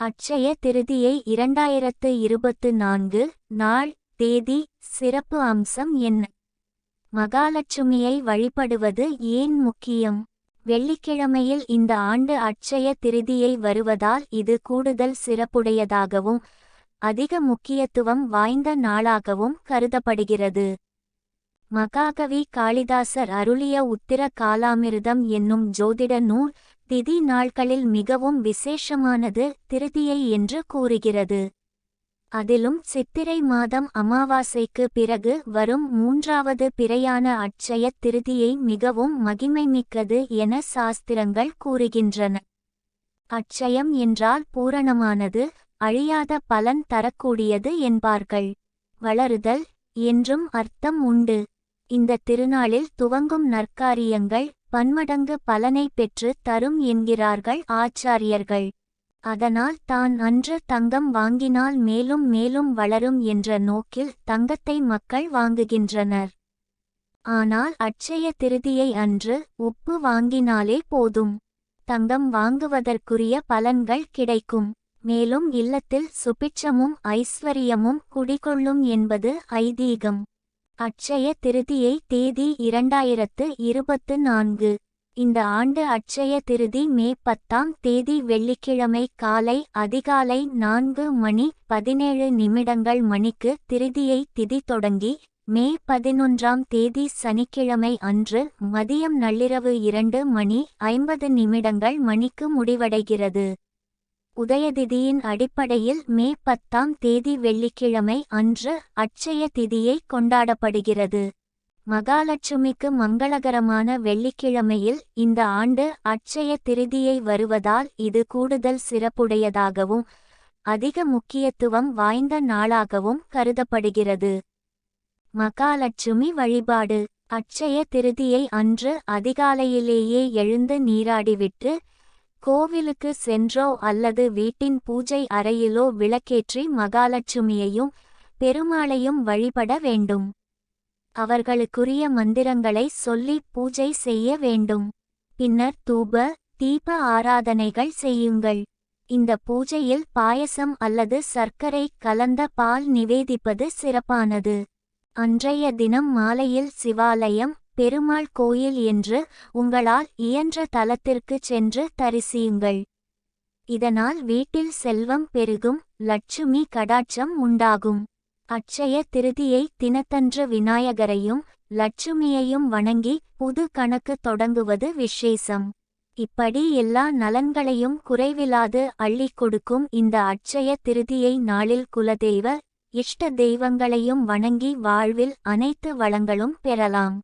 அட்சய திருதியை இரண்டாயிரத்து இருபத்து நான்கு நாள் தேதி சிறப்பு அம்சம் என்ன? மகாலட்சுமியை வழிபடுவது ஏன் முக்கியம்? வெள்ளிக்கிழமையில் இந்த ஆண்டு அட்சய திருதியை வருவதால் இது கூடுதல் சிறப்புடையதாகவும் அதிக முக்கியத்துவம் வாய்ந்த நாளாகவும் கருதப்படுகிறது. மகாகவி காளிதாசர் அருளிய உத்திர காலாமிர்தம் என்னும் ஜோதிட நூல் திதி நாட்களில் மிகவும் விசேஷமானது திருதியை என்று கூறுகிறது. அதிலும் சித்திரை மாதம் அமாவாசைக்கு பிறகு வரும் மூன்றாவது பிறையான அட்சய திருதியை மிகவும் மகிமைமிக்கது என சாஸ்திரங்கள் கூறுகின்றன. அட்சயம் என்றால் பூரணமானது அழியாத பலன் தரக்கூடியது என்பார்கள். வளருதல் என்றும் அர்த்தம் உண்டு. இந்த திருநாளில் துவங்கும் நற்காரியங்கள் பன்மடங்கு பலனை பெற்று தரும் என்கிறார்கள் ஆச்சாரியர்கள். அதனால் தான் அன்று தங்கம் வாங்கினால் மேலும் மேலும் வளரும் என்ற நோக்கில் தங்கத்தை மக்கள் வாங்குகின்றனர். ஆனால் அட்சய திருதியை அன்று உப்பு வாங்கினாலே போதும். தங்கம் வாங்குவதற்குரிய பலன்கள் கிடைக்கும். மேலும் இல்லத்தில் சுபிட்சமும் ஐஸ்வரியமும் குடிகொள்ளும் என்பது ஐதீகம். அட்சய திருதியை தேதி இரண்டாயிரத்து இருபத்து நான்கு. இந்த ஆண்டு அட்சய திருதி மே பத்தாம் தேதி வெள்ளிக்கிழமை காலை அதிகாலை நான்கு மணி பதினேழு நிமிடங்கள் மணிக்கு திருதியை திதி தொடங்கி மே பதினொன்றாம் தேதி சனிக்கிழமை அன்று மதியம் நள்ளிரவு இரண்டு மணி ஐம்பது நிமிடங்கள் மணிக்கு முடிவடைகிறது. உதயதிதியின் அடிப்படையில் மே பத்தாம் தேதி வெள்ளிக்கிழமை அன்று அட்சய திதியை கொண்டாடப்படுகிறது. மகாலட்சுமிக்கு மங்களகரமான வெள்ளிக்கிழமையில் இந்த ஆண்டு அட்சய திருதியை வருவதால் இது கூடுதல் சிறப்புடையதாகவும் அதிக முக்கியத்துவம் வாய்ந்த நாளாகவும் கருதப்படுகிறது. மகாலட்சுமி வழிபாடு. அட்சய திருதியை அன்று அதிகாலையிலேயே எழுந்து நீராடிவிட்டு கோவிலுக்கு சென்றோ அல்லது வீட்டின் பூஜை அறையிலோ விளக்கேற்றி மகாலட்சுமியையும் பெருமாளையும் வழிபட வேண்டும். அவர்களுக்குரிய மந்திரங்களை சொல்லி பூஜை செய்ய வேண்டும். பின்னர் தூப தீப ஆராதனைகள் செய்யுங்கள். இந்த பூஜையில் பாயசம் அல்லது சர்க்கரை கலந்த பால் நிவேதிப்பது சிறப்பானது. அன்றைய தினம் மாலையில் சிவாலயம் பெருமாள் கோயில் என்று உங்களால் இயன்ற தலத்திற்கு சென்று தரிசியுங்கள். இதனால் வீட்டில் செல்வம் பெருகும் லட்சுமி கடாட்சம் உண்டாகும். அட்சய திருதியை தினத்தன்று விநாயகரையும் லட்சுமியையும் வணங்கி புது கணக்கு தொடங்குவது விசேஷம். இப்படி எல்லா நலன்களையும் குறைவிலாது அள்ளிக் கொடுக்கும் இந்த அச்சய திருதியை நாளில் குலதெய்வ இஷ்ட தெய்வங்களையும் வணங்கி வாழ்வில் அனைத்து வளங்களும் பெறலாம்.